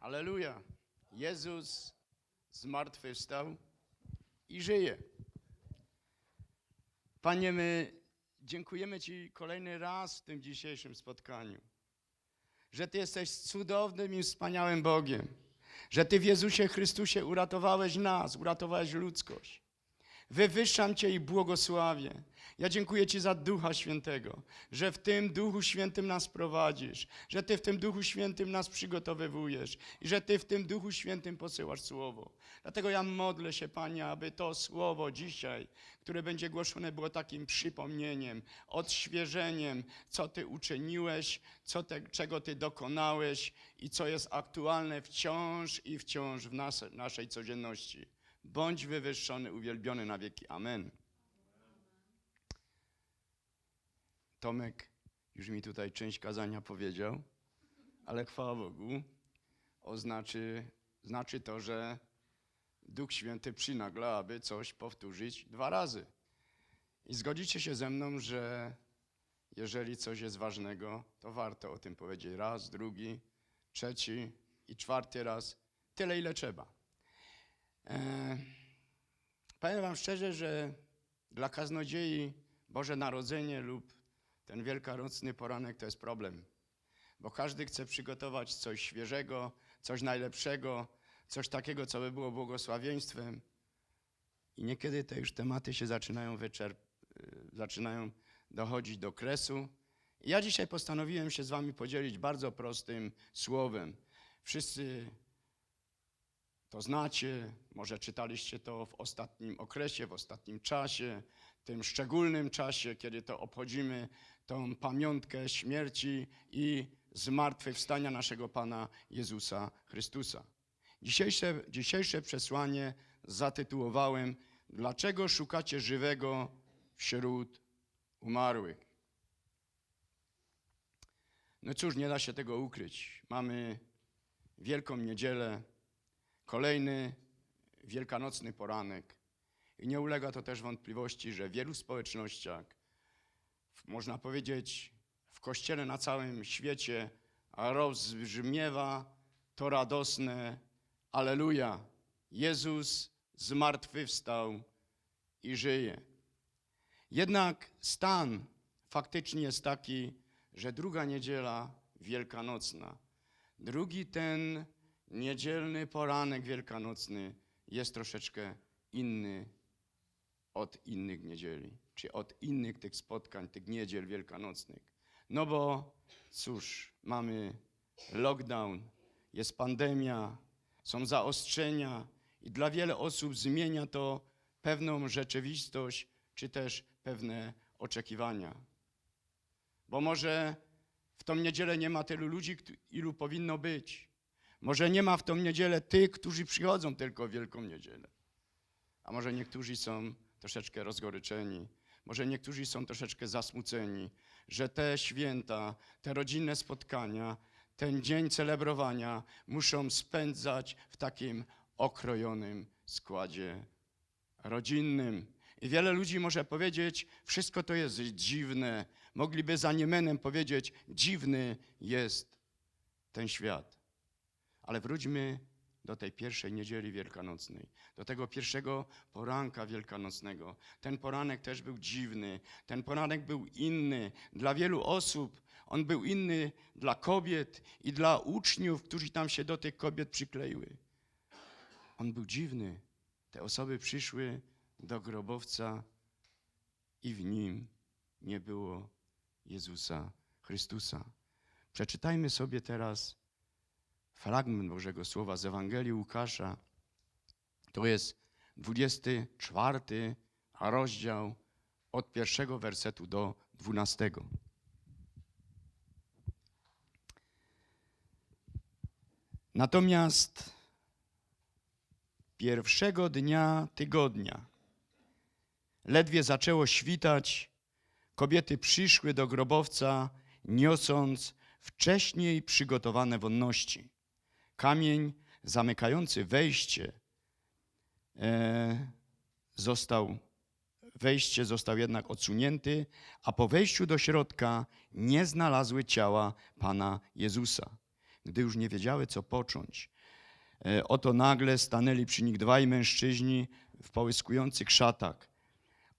Aleluja. Jezus zmartwychwstał i żyje. Panie, my dziękujemy Ci kolejny raz w tym dzisiejszym spotkaniu, że Ty jesteś cudownym i wspaniałym Bogiem, że Ty w Jezusie Chrystusie uratowałeś nas, uratowałeś ludzkość. Wywyższam Cię i błogosławię. Ja dziękuję Ci za Ducha Świętego, że w tym Duchu Świętym nas prowadzisz, że Ty w tym Duchu Świętym nas przygotowywujesz i że Ty w tym Duchu Świętym posyłasz Słowo. Dlatego ja modlę się, Panie, aby to Słowo dzisiaj, które będzie głoszone, było takim przypomnieniem, odświeżeniem, co Ty uczyniłeś, co te, czego Ty dokonałeś i co jest aktualne wciąż i wciąż w nas, naszej codzienności. Bądź wywyższony, uwielbiony na wieki. Amen. Tomek już mi tutaj część kazania powiedział, ale chwała Bogu, oznaczy, znaczy to, że Duch Święty przynagla, aby coś powtórzyć dwa razy. I zgodzicie się ze mną, że jeżeli coś jest ważnego, to warto o tym powiedzieć raz, drugi, trzeci i czwarty raz, tyle ile trzeba. E, powiem Wam szczerze, że dla kaznodziei Boże Narodzenie lub ten wielkanocny poranek to jest problem, bo każdy chce przygotować coś świeżego, coś najlepszego, coś takiego, co by było błogosławieństwem. I niekiedy te już tematy się zaczynają wyczerp, y, zaczynają dochodzić do kresu. Ja dzisiaj postanowiłem się z Wami podzielić bardzo prostym słowem. Wszyscy to znacie, może czytaliście to w ostatnim okresie, w ostatnim czasie, tym szczególnym czasie, kiedy to obchodzimy tą pamiątkę śmierci i zmartwychwstania naszego Pana Jezusa Chrystusa. Dzisiejsze, dzisiejsze przesłanie zatytułowałem Dlaczego szukacie żywego wśród umarłych? No cóż, nie da się tego ukryć. Mamy Wielką Niedzielę, kolejny wielkanocny poranek. I nie ulega to też wątpliwości, że w wielu społecznościach, można powiedzieć w kościele na całym świecie, rozbrzmiewa to radosne Aleluja! Jezus zmartwychwstał i żyje. Jednak stan faktycznie jest taki, że druga niedziela wielkanocna, drugi ten niedzielny poranek wielkanocny jest troszeczkę inny od innych niedzieli, czy od innych tych spotkań, tych niedziel wielkanocnych. No bo cóż, mamy lockdown, jest pandemia, są zaostrzenia i dla wiele osób zmienia to pewną rzeczywistość, czy też pewne oczekiwania. Bo może w tą niedzielę nie ma tylu ludzi, ilu powinno być. Może nie ma w tą niedzielę tych, którzy przychodzą tylko w Wielką Niedzielę. A może niektórzy są troszeczkę rozgoryczeni. Może niektórzy są troszeczkę zasmuceni, że te święta, te rodzinne spotkania, ten dzień celebrowania muszą spędzać w takim okrojonym składzie rodzinnym. I wiele ludzi może powiedzieć, wszystko to jest dziwne. Mogliby za niemenem powiedzieć, dziwny jest ten świat. Ale wróćmy do tej pierwszej niedzieli wielkanocnej, do tego pierwszego poranka wielkanocnego. Ten poranek też był dziwny, ten poranek był inny. Dla wielu osób on był inny dla kobiet i dla uczniów, którzy tam się do tych kobiet przykleiły. On był dziwny. Te osoby przyszły do grobowca i w nim nie było Jezusa Chrystusa. Przeczytajmy sobie teraz fragment Bożego Słowa z Ewangelii Łukasza. To jest 24 rozdział od pierwszego wersetu do 12. Natomiast pierwszego dnia tygodnia, ledwie zaczęło świtać, kobiety przyszły do grobowca, niosąc wcześniej przygotowane wonności. Kamień zamykający wejście e, został, wejście został jednak odsunięty, a po wejściu do środka nie znalazły ciała Pana Jezusa. gdy już nie wiedziały, co począć. E, Oto nagle stanęli przy nich dwaj mężczyźni w połyskujących szatach.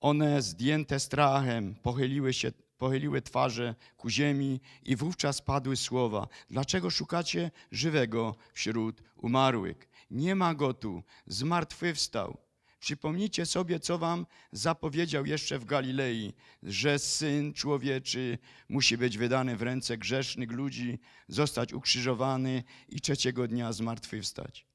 One, zdjęte strachem, pochyliły się, pochyliły twarze ku ziemi i wówczas padły słowa. Dlaczego szukacie żywego wśród umarłych? Nie ma go tu, zmartwychwstał. Przypomnijcie sobie, co wam zapowiedział jeszcze w Galilei, że Syn Człowieczy musi być wydany w ręce grzesznych ludzi, zostać ukrzyżowany i trzeciego dnia zmartwychwstać.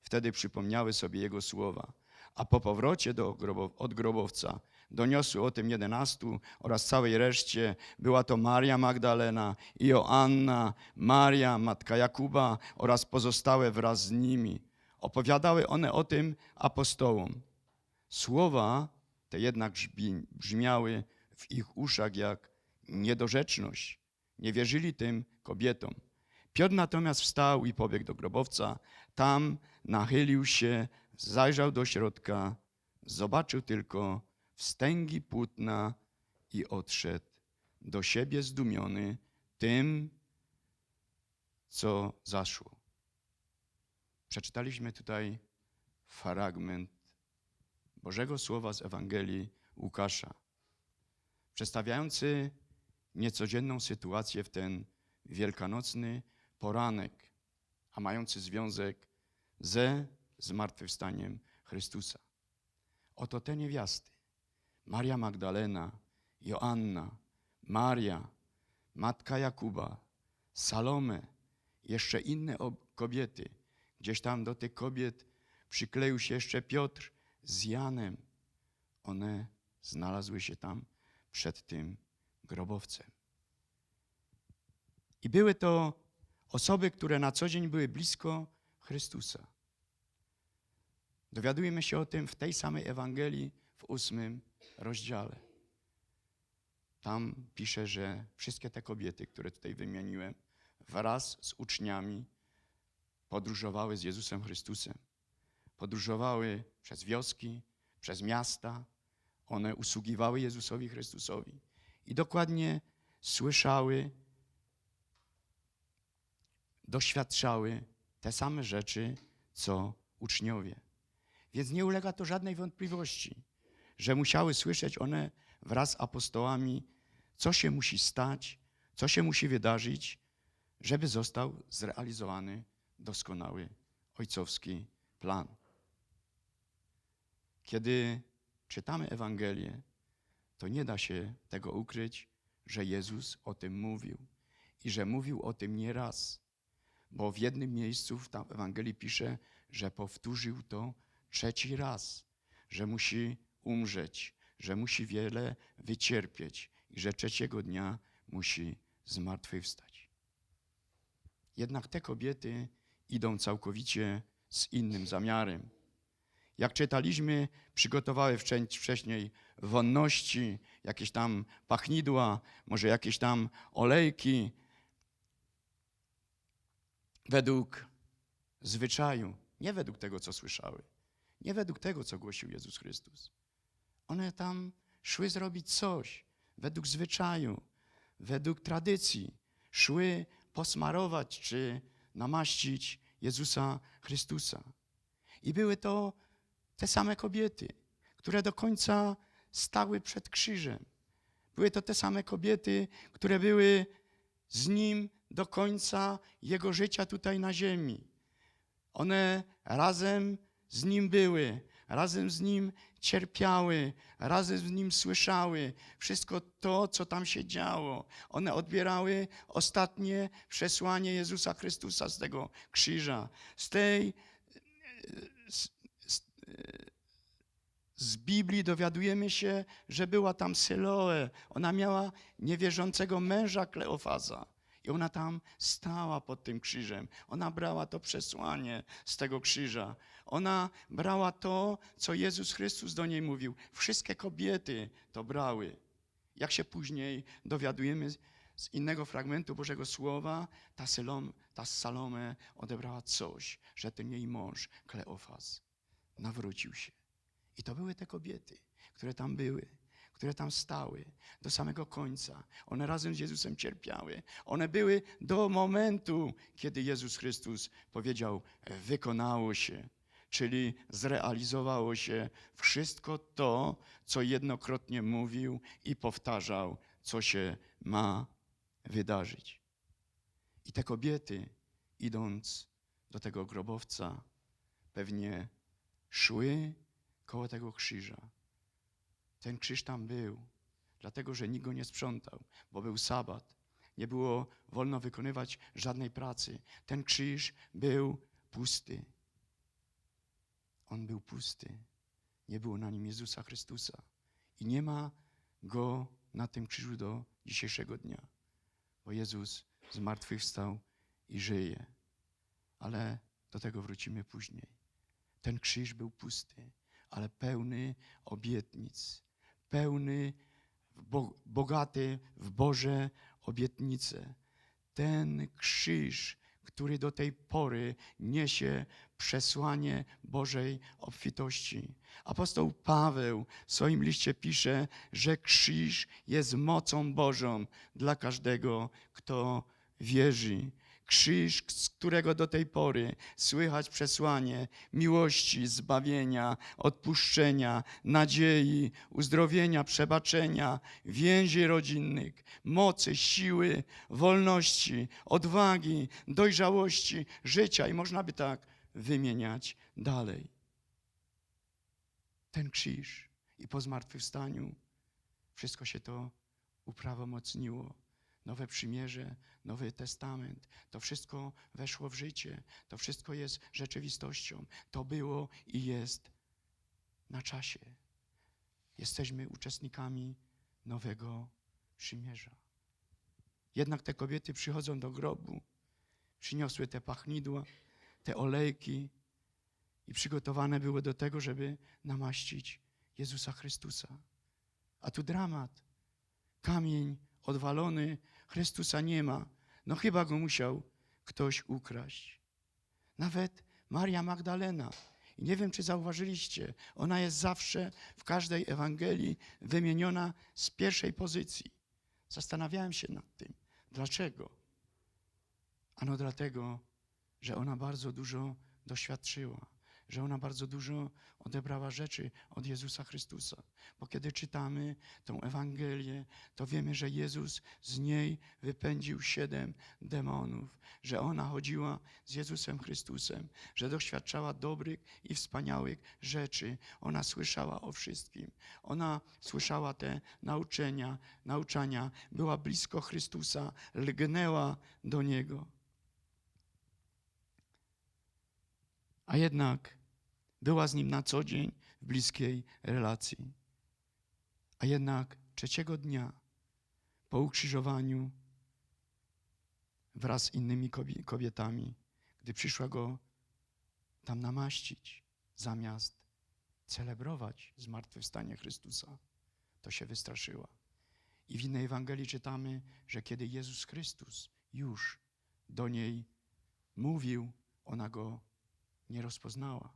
Wtedy przypomniały sobie Jego słowa. A po powrocie do od grobowca doniosły o tym jedenastu oraz całej reszcie. Była to Maria Magdalena Joanna, Maria, matka Jakuba oraz pozostałe wraz z nimi. Opowiadały one o tym apostołom. Słowa te jednak brzmi- brzmiały w ich uszach jak niedorzeczność. Nie wierzyli tym kobietom. Piotr natomiast wstał i pobiegł do grobowca. Tam nachylił się, zajrzał do środka, zobaczył tylko wstęgi płótna i odszedł do siebie zdumiony tym, co zaszło. Przeczytaliśmy tutaj fragment Bożego Słowa z Ewangelii Łukasza, przedstawiający niecodzienną sytuację w ten wielkanocny poranek, a mający związek ze zmartwychwstaniem Chrystusa. Oto te niewiasty, Maria Magdalena, Joanna, Maria, matka Jakuba, Salome, jeszcze inne ob- kobiety. Gdzieś tam do tych kobiet przykleił się jeszcze Piotr z Janem. One znalazły się tam przed tym grobowcem. I były to osoby, które na co dzień były blisko Chrystusa. Dowiadujemy się o tym w tej samej Ewangelii w ósmym rozdziale. Tam pisze, że wszystkie te kobiety, które tutaj wymieniłem, wraz z uczniami podróżowały z Jezusem Chrystusem. Podróżowały przez wioski, przez miasta. One usługiwały Jezusowi Chrystusowi i dokładnie słyszały, doświadczały te same rzeczy, co uczniowie. Więc nie ulega to żadnej wątpliwości, że musiały słyszeć one wraz z apostołami, co się musi stać, co się musi wydarzyć, żeby został zrealizowany doskonały ojcowski plan. Kiedy czytamy Ewangelię, to nie da się tego ukryć, że Jezus o tym mówił i że mówił o tym nie raz, bo w jednym miejscu w Ewangelii pisze, że powtórzył to trzeci raz, że musi umrzeć, że musi wiele wycierpieć i że trzeciego dnia musi zmartwychwstać. Jednak te kobiety idą całkowicie z innym zamiarem. Jak czytaliśmy, przygotowały wcześniej wonności, jakieś tam pachnidła, może jakieś tam olejki, według zwyczaju, nie według tego, co słyszały, nie według tego, co głosił Jezus Chrystus. One tam szły zrobić coś według zwyczaju, według tradycji. Szły posmarować czy namaścić Jezusa Chrystusa. I były to te same kobiety, które do końca stały przed krzyżem. Były to te same kobiety, które były z Nim do końca Jego życia tutaj na ziemi. One razem z Nim były, razem z Nim cierpiały, razem z Nim słyszały wszystko to, co tam się działo. One odbierały ostatnie przesłanie Jezusa Chrystusa z tego krzyża, z tej z, z, z Biblii dowiadujemy się, że była tam Syloe. Ona miała niewierzącego męża Kleofaza. I ona tam stała pod tym krzyżem. Ona brała to przesłanie z tego krzyża. Ona brała to, co Jezus Chrystus do niej mówił. Wszystkie kobiety to brały. Jak się później dowiadujemy z innego fragmentu Bożego Słowa, ta, ta Salome odebrała coś, że ten jej mąż, Kleofas, nawrócił się. I to były te kobiety, które tam były, które tam stały do samego końca. One razem z Jezusem cierpiały. One były do momentu, kiedy Jezus Chrystus powiedział: Wykonało się, czyli zrealizowało się wszystko to, co jednokrotnie mówił i powtarzał, co się ma wydarzyć. I te kobiety, idąc do tego grobowca, pewnie szły koło tego krzyża. Ten krzyż tam był, dlatego że nikt go nie sprzątał, bo był sabat. Nie było wolno wykonywać żadnej pracy. Ten krzyż był pusty. On był pusty. Nie było na nim Jezusa Chrystusa. I nie ma go na tym krzyżu do dzisiejszego dnia, bo Jezus zmartwychwstał i żyje. Ale do tego wrócimy później. Ten krzyż był pusty, ale pełny obietnic, pełny, bogaty w Boże obietnice. Ten krzyż, który do tej pory niesie przesłanie Bożej obfitości. Apostoł Paweł w swoim liście pisze, że krzyż jest mocą Bożą dla każdego, kto wierzy. Krzyż, z którego do tej pory słychać przesłanie miłości, zbawienia, odpuszczenia, nadziei, uzdrowienia, przebaczenia, więzi rodzinnych, mocy, siły, wolności, odwagi, dojrzałości, życia i można by tak wymieniać dalej. Ten krzyż i po zmartwychwstaniu wszystko się to uprawomocniło. Nowe przymierze, Nowy Testament, to wszystko weszło w życie, to wszystko jest rzeczywistością. To było i jest na czasie. Jesteśmy uczestnikami nowego przymierza. Jednak te kobiety przychodzą do grobu, przyniosły te pachnidła, te olejki i przygotowane były do tego, żeby namaścić Jezusa Chrystusa. A tu dramat. Kamień odwalony, Chrystusa nie ma. No chyba go musiał ktoś ukraść. Nawet Maria Magdalena. I nie wiem, czy zauważyliście, ona jest zawsze w każdej Ewangelii wymieniona z pierwszej pozycji. Zastanawiałem się nad tym. Dlaczego? Ano dlatego, że ona bardzo dużo doświadczyła, że ona bardzo dużo odebrała rzeczy od Jezusa Chrystusa. Bo kiedy czytamy tą Ewangelię, to wiemy, że Jezus z niej wypędził siedem demonów, że ona chodziła z Jezusem Chrystusem, że doświadczała dobrych i wspaniałych rzeczy. Ona słyszała o wszystkim. Ona słyszała te nauczenia, nauczania, była blisko Chrystusa, lgnęła do Niego. A jednak była z nim na co dzień w bliskiej relacji. A jednak trzeciego dnia po ukrzyżowaniu wraz z innymi kobie- kobietami, gdy przyszła go tam namaścić, zamiast celebrować zmartwychwstanie Chrystusa, to się wystraszyła. I w innej Ewangelii czytamy, że kiedy Jezus Chrystus już do niej mówił, ona go nie rozpoznała.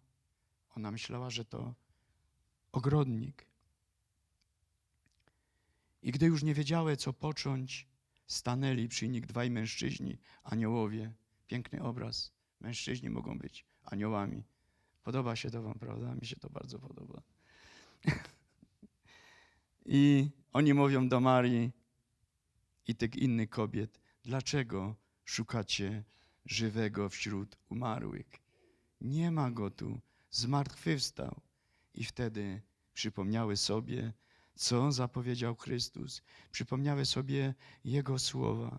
Ona myślała, że to ogrodnik. I gdy już nie wiedziały, co począć, stanęli przy nich dwaj mężczyźni, aniołowie. Piękny obraz. Mężczyźni mogą być aniołami. Podoba się to Wam, prawda? Mi się to bardzo podoba. I oni mówią do Marii i tych innych kobiet: Dlaczego szukacie żywego wśród umarłych? Nie ma go tu, zmartwychwstał. I wtedy przypomniały sobie, co zapowiedział Chrystus. Przypomniały sobie Jego słowa.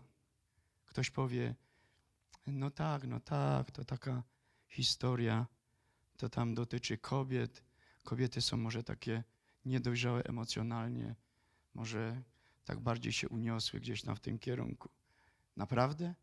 Ktoś powie, no tak, no tak, to taka historia, to tam dotyczy kobiet. Kobiety są może takie niedojrzałe emocjonalnie, może tak bardziej się uniosły gdzieś tam w tym kierunku. Naprawdę?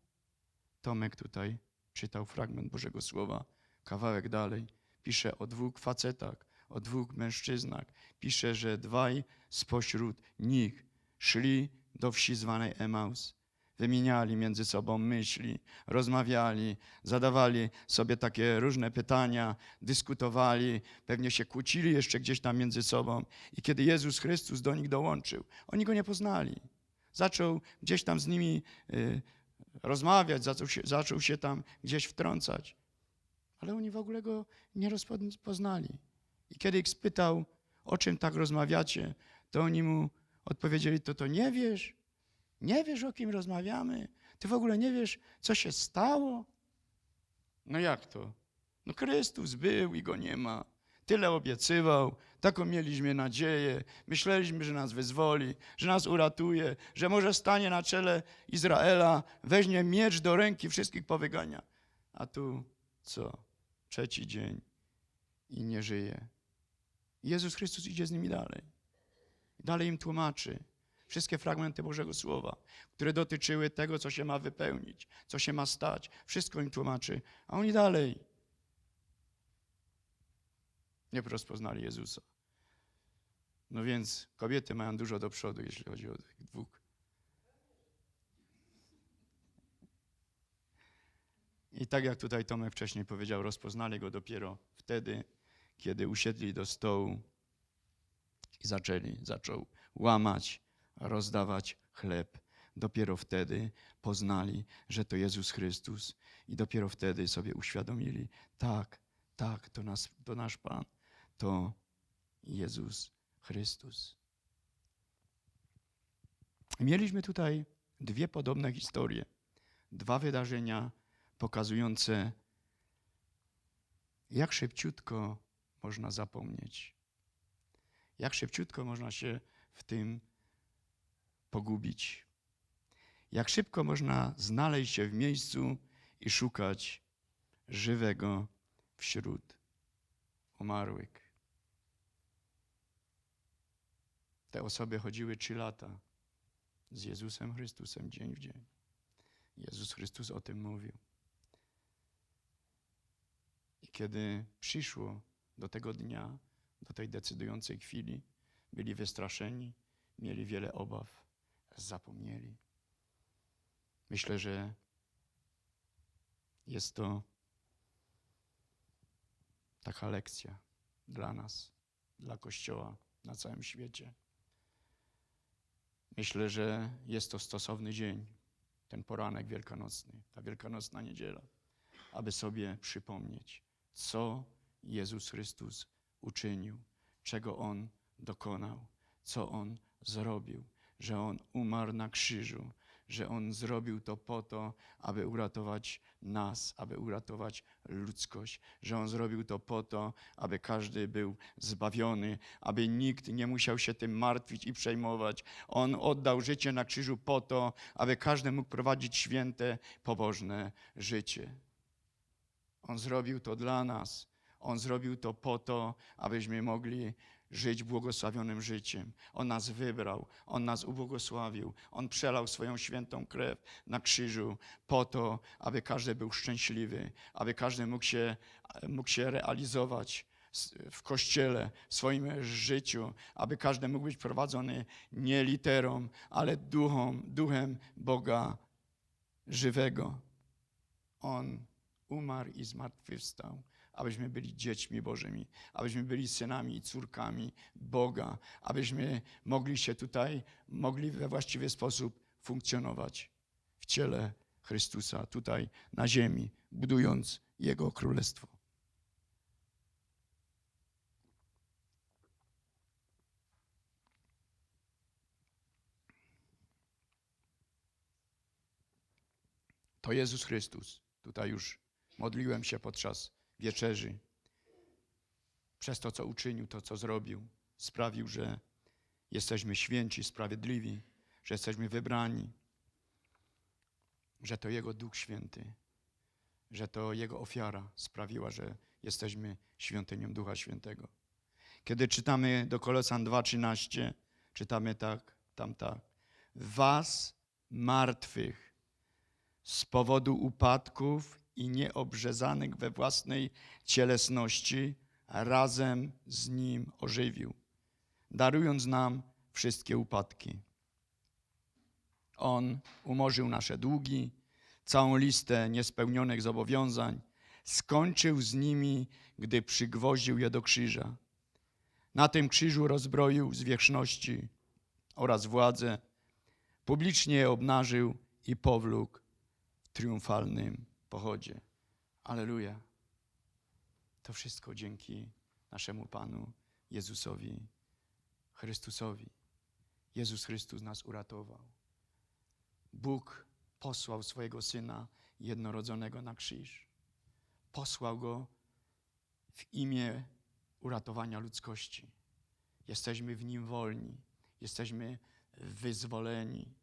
Tomek tutaj czytał fragment Bożego Słowa kawałek dalej, pisze o dwóch facetach, o dwóch mężczyznach. Pisze, że dwaj spośród nich szli do wsi zwanej Emaus. wymieniali między sobą myśli, rozmawiali, zadawali sobie takie różne pytania, dyskutowali, pewnie się kłócili jeszcze gdzieś tam między sobą. I kiedy Jezus Chrystus do nich dołączył, oni go nie poznali. Zaczął gdzieś tam z nimi y, rozmawiać, zaczął się, zaczął się tam gdzieś wtrącać. Ale oni w ogóle go nie rozpoznali. I kiedy ich spytał, o czym tak rozmawiacie, to oni mu odpowiedzieli, to to nie wiesz? Nie wiesz, o kim rozmawiamy? Ty w ogóle nie wiesz, co się stało? No jak to? No Chrystus był i go nie ma. Tyle obiecywał, taką mieliśmy nadzieję. Myśleliśmy, że nas wyzwoli, że nas uratuje, że może stanie na czele Izraela, weźmie miecz do ręki, wszystkich powygania. A tu co? Trzeci dzień i nie żyje. Jezus Chrystus idzie z nimi dalej. Dalej im tłumaczy wszystkie fragmenty Bożego Słowa, które dotyczyły tego, co się ma wypełnić, co się ma stać. Wszystko im tłumaczy, a oni dalej nie rozpoznali Jezusa. No więc kobiety mają dużo do przodu, jeśli chodzi o tych dwóch. I tak jak tutaj Tomek wcześniej powiedział, rozpoznali go dopiero wtedy, kiedy usiedli do stołu i zaczęli, zaczął łamać, rozdawać chleb. Dopiero wtedy poznali, że to Jezus Chrystus i dopiero wtedy sobie uświadomili, tak, tak, to, nas, to nasz Pan, to Jezus Chrystus. Mieliśmy tutaj dwie podobne historie, dwa wydarzenia pokazujące, jak szybciutko można zapomnieć, jak szybciutko można się w tym pogubić, jak szybko można znaleźć się w miejscu i szukać żywego wśród umarłych. Te osoby chodziły trzy lata z Jezusem Chrystusem dzień w dzień. Jezus Chrystus o tym mówił. Kiedy przyszło do tego dnia, do tej decydującej chwili, byli wystraszeni, mieli wiele obaw, zapomnieli. Myślę, że jest to taka lekcja dla nas, dla Kościoła na całym świecie. Myślę, że jest to stosowny dzień, ten poranek wielkanocny, ta wielkanocna niedziela, aby sobie przypomnieć, co Jezus Chrystus uczynił, czego On dokonał, co On zrobił, że On umarł na krzyżu, że On zrobił to po to, aby uratować nas, aby uratować ludzkość, że On zrobił to po to, aby każdy był zbawiony, aby nikt nie musiał się tym martwić i przejmować. On oddał życie na krzyżu po to, aby każdy mógł prowadzić święte, pobożne życie. On zrobił to dla nas. On zrobił to po to, abyśmy mogli żyć błogosławionym życiem. On nas wybrał, On nas ubłogosławił. On przelał swoją świętą krew na krzyżu po to, aby każdy był szczęśliwy, aby każdy mógł się, mógł się realizować w kościele, w swoim życiu, aby każdy mógł być prowadzony nie literą, ale duchom, duchem Boga żywego. On umarł i zmartwychwstał abyśmy byli dziećmi Bożymi, abyśmy byli synami i córkami Boga, abyśmy mogli się tutaj, mogli we właściwy sposób funkcjonować w ciele Chrystusa, tutaj na ziemi, budując Jego królestwo. To Jezus Chrystus. Tutaj już modliłem się podczas wieczerzy. Przez to, co uczynił, to, co zrobił, sprawił, że jesteśmy święci, sprawiedliwi, że jesteśmy wybrani, że to Jego Duch Święty, że to Jego ofiara sprawiła, że jesteśmy świątynią Ducha Świętego. Kiedy czytamy do Kolosan 2,13, czytamy tak, tam tak. Was martwych z powodu upadków i nieobrzezanych we własnej cielesności razem z Nim ożywił, darując nam wszystkie upadki. On umorzył nasze długi, całą listę niespełnionych zobowiązań, skończył z nimi, gdy przygwoździł je do krzyża. Na tym krzyżu rozbroił zwierzchności oraz władzę, publicznie je obnażył i powlókł triumfalnym pochodzie. Aleluja. To wszystko dzięki naszemu Panu Jezusowi Chrystusowi. Jezus Chrystus nas uratował. Bóg posłał swojego Syna jednorodzonego na krzyż. Posłał Go w imię uratowania ludzkości. Jesteśmy w Nim wolni. Jesteśmy wyzwoleni.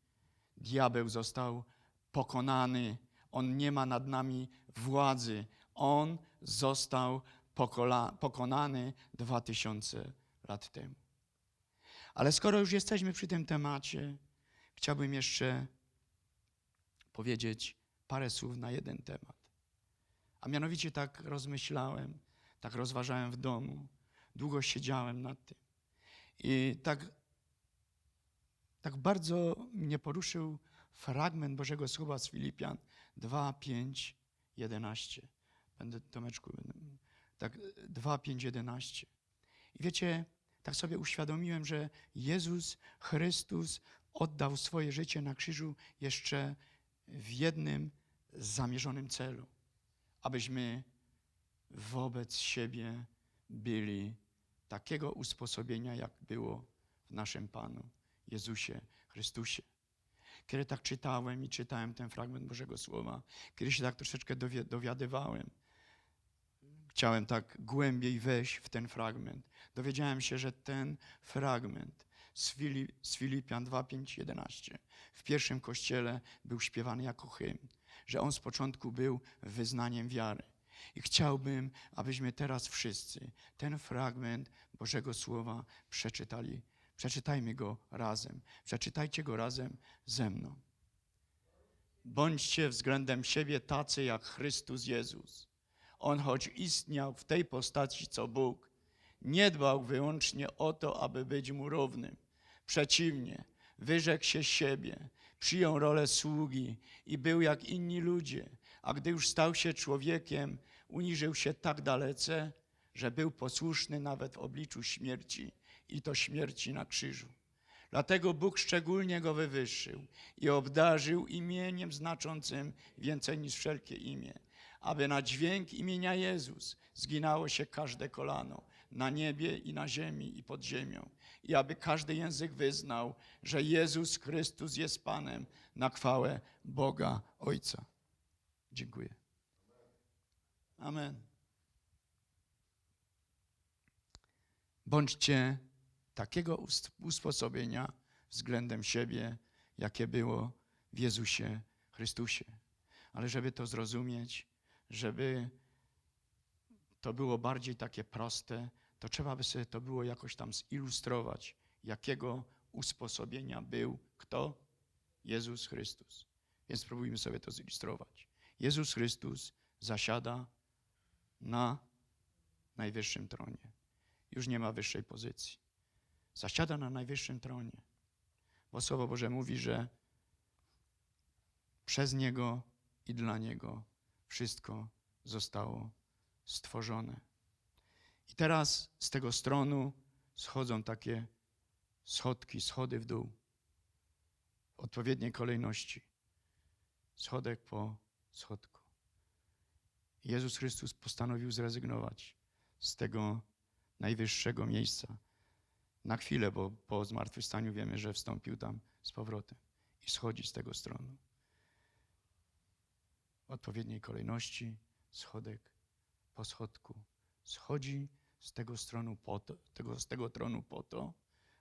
Diabeł został pokonany. On nie ma nad nami władzy. On został pokonany dwa tysiące lat temu. Ale skoro już jesteśmy przy tym temacie, chciałbym jeszcze powiedzieć parę słów na jeden temat. A mianowicie tak rozmyślałem, tak rozważałem w domu, długo siedziałem nad tym. I tak, tak bardzo mnie poruszył fragment Bożego Słowa z Filipian 2, 5, 11. Będę, Tomeczku, tak 2, 5, 11. I wiecie, tak sobie uświadomiłem, że Jezus Chrystus oddał swoje życie na krzyżu jeszcze w jednym zamierzonym celu, abyśmy wobec siebie byli takiego usposobienia, jak było w naszym Panu Jezusie Chrystusie. Kiedy tak czytałem i czytałem ten fragment Bożego Słowa, kiedy się tak troszeczkę dowi- dowiadywałem, chciałem tak głębiej wejść w ten fragment. Dowiedziałem się, że ten fragment z, Fili, z Filipian 2, 5, 11 w pierwszym kościele był śpiewany jako hymn, że on z początku był wyznaniem wiary. I chciałbym, abyśmy teraz wszyscy ten fragment Bożego Słowa przeczytali. Przeczytajmy go razem. Przeczytajcie go razem ze mną. Bądźcie względem siebie tacy jak Chrystus Jezus. On, choć istniał w tej postaci co Bóg, nie dbał wyłącznie o to, aby być mu równym. Przeciwnie, wyrzekł się siebie, przyjął rolę sługi i był jak inni ludzie, a gdy już stał się człowiekiem, uniżył się tak dalece, że był posłuszny nawet w obliczu śmierci i to śmierci na krzyżu. Dlatego Bóg szczególnie go wywyższył i obdarzył imieniem znaczącym więcej niż wszelkie imię, aby na dźwięk imienia Jezus zginało się każde kolano na niebie i na ziemi i pod ziemią i aby każdy język wyznał, że Jezus Chrystus jest Panem na chwałę Boga Ojca. Dziękuję. Amen. Bądźcie takiego usposobienia względem siebie, jakie było w Jezusie Chrystusie. Ale żeby to zrozumieć, żeby to było bardziej takie proste, to trzeba by sobie to było jakoś tam zilustrować, jakiego usposobienia był kto? Jezus Chrystus. Więc spróbujmy sobie to zilustrować. Jezus Chrystus zasiada na najwyższym tronie. Już nie ma wyższej pozycji. Zasiada na najwyższym tronie. Bo Słowo Boże mówi, że przez Niego i dla Niego wszystko zostało stworzone. I teraz z tego stronu schodzą takie schodki, schody w dół. W odpowiedniej kolejności. Schodek po schodku. Jezus Chrystus postanowił zrezygnować z tego najwyższego miejsca na chwilę, bo po zmartwychwstaniu wiemy, że wstąpił tam z powrotem i schodzi z tego stronu. W odpowiedniej kolejności schodek po schodku. Schodzi z tego, stronu po to, tego, z tego tronu po to,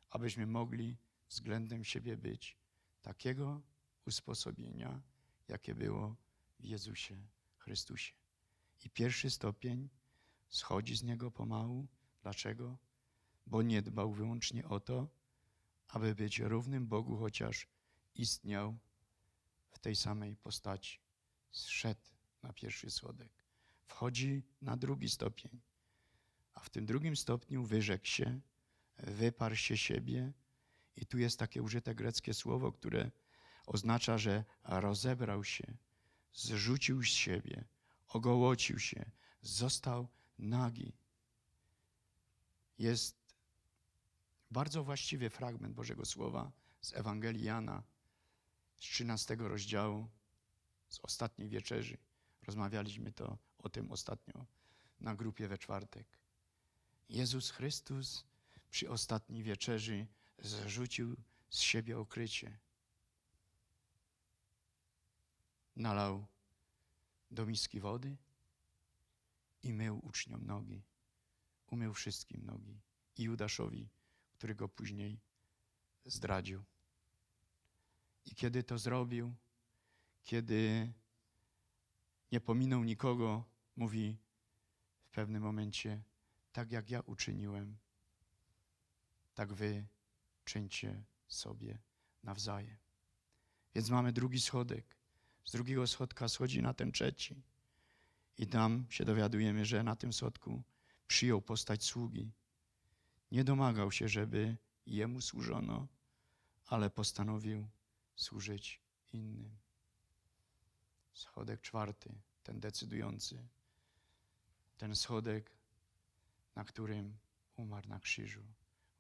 abyśmy mogli względem siebie być takiego usposobienia, jakie było w Jezusie Chrystusie. I pierwszy stopień schodzi z niego pomału. Dlaczego? Bo nie dbał wyłącznie o to, aby być równym Bogu, chociaż istniał w tej samej postaci. Zszedł na pierwszy schodek. Wchodzi na drugi stopień. A w tym drugim stopniu wyrzekł się, wyparł się siebie. I tu jest takie użyte greckie słowo, które oznacza, że rozebrał się, zrzucił z siebie, ogołocił się, został nagi. Jest bardzo właściwy fragment Bożego Słowa z Ewangelii Jana, z 13 rozdziału, z ostatniej wieczerzy. Rozmawialiśmy to o tym ostatnio na grupie we czwartek. Jezus Chrystus przy ostatniej wieczerzy zrzucił z siebie okrycie. Nalał do miski wody i mył uczniom nogi. Umył wszystkim nogi i Judaszowi, który go później zdradził. I kiedy to zrobił, kiedy nie pominął nikogo, mówi w pewnym momencie: Tak jak ja uczyniłem, tak wy czyńcie sobie nawzajem. Więc mamy drugi schodek. Z drugiego schodka schodzi na ten trzeci. I tam się dowiadujemy, że na tym schodku przyjął postać sługi. Nie domagał się, żeby jemu służono, ale postanowił służyć innym. Schodek czwarty, ten decydujący, ten schodek, na którym umarł na krzyżu,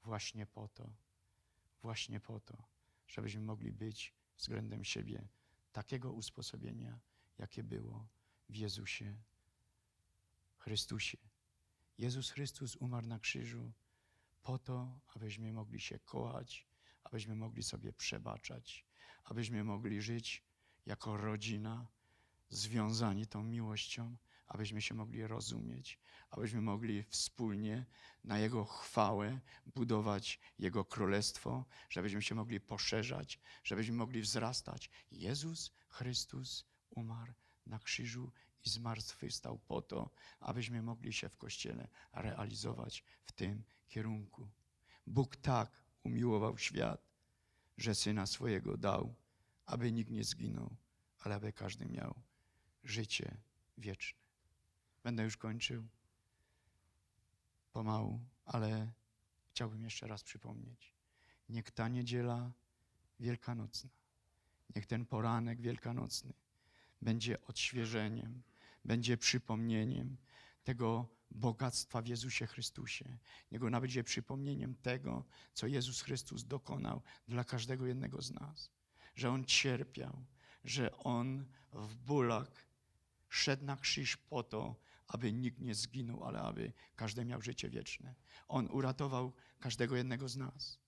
właśnie po to, właśnie po to, żebyśmy mogli być względem siebie takiego usposobienia, jakie było w Jezusie Chrystusie. Jezus Chrystus umarł na krzyżu po to, abyśmy mogli się kochać, abyśmy mogli sobie przebaczać, abyśmy mogli żyć jako rodzina, związani tą miłością, abyśmy się mogli rozumieć, abyśmy mogli wspólnie na Jego chwałę budować Jego królestwo, żebyśmy się mogli poszerzać, żebyśmy mogli wzrastać. Jezus Chrystus umarł na krzyżu i zmartwychwstał po to, abyśmy mogli się w Kościele realizować w tym kierunku. Bóg tak umiłował świat, że Syna swojego dał, aby nikt nie zginął, ale aby każdy miał życie wieczne. Będę już kończył pomału, ale chciałbym jeszcze raz przypomnieć. Niech ta niedziela wielkanocna, niech ten poranek wielkanocny będzie odświeżeniem, będzie przypomnieniem tego bogactwa w Jezusie Chrystusie. Niech ona będzie przypomnieniem tego, co Jezus Chrystus dokonał dla każdego jednego z nas. Że On cierpiał, że On w bólach szedł na krzyż po to, aby nikt nie zginął, ale aby każdy miał życie wieczne. On uratował każdego jednego z nas.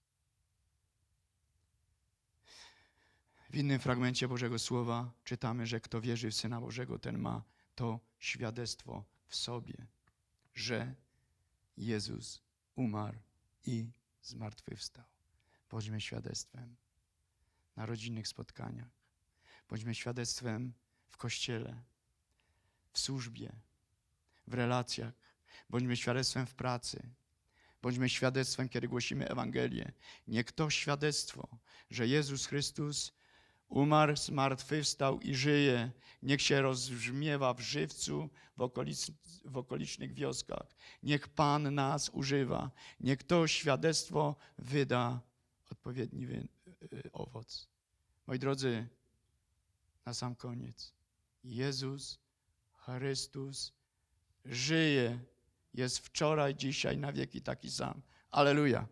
W innym fragmencie Bożego Słowa czytamy, że kto wierzy w Syna Bożego, ten ma to świadectwo w sobie, że Jezus umarł i zmartwychwstał. Bądźmy świadectwem na rodzinnych spotkaniach. Bądźmy świadectwem w kościele, w służbie, w relacjach. Bądźmy świadectwem w pracy. Bądźmy świadectwem, kiedy głosimy Ewangelię. Niech to świadectwo, że Jezus Chrystus umarł, zmartwychwstał i żyje, niech się rozbrzmiewa w żywcu w, okolic, w okolicznych wioskach. Niech Pan nas używa. Niech to świadectwo wyda odpowiedni wy, y, owoc. Moi drodzy, na sam koniec. Jezus Chrystus żyje. Jest wczoraj, dzisiaj, na wieki taki sam. Aleluja.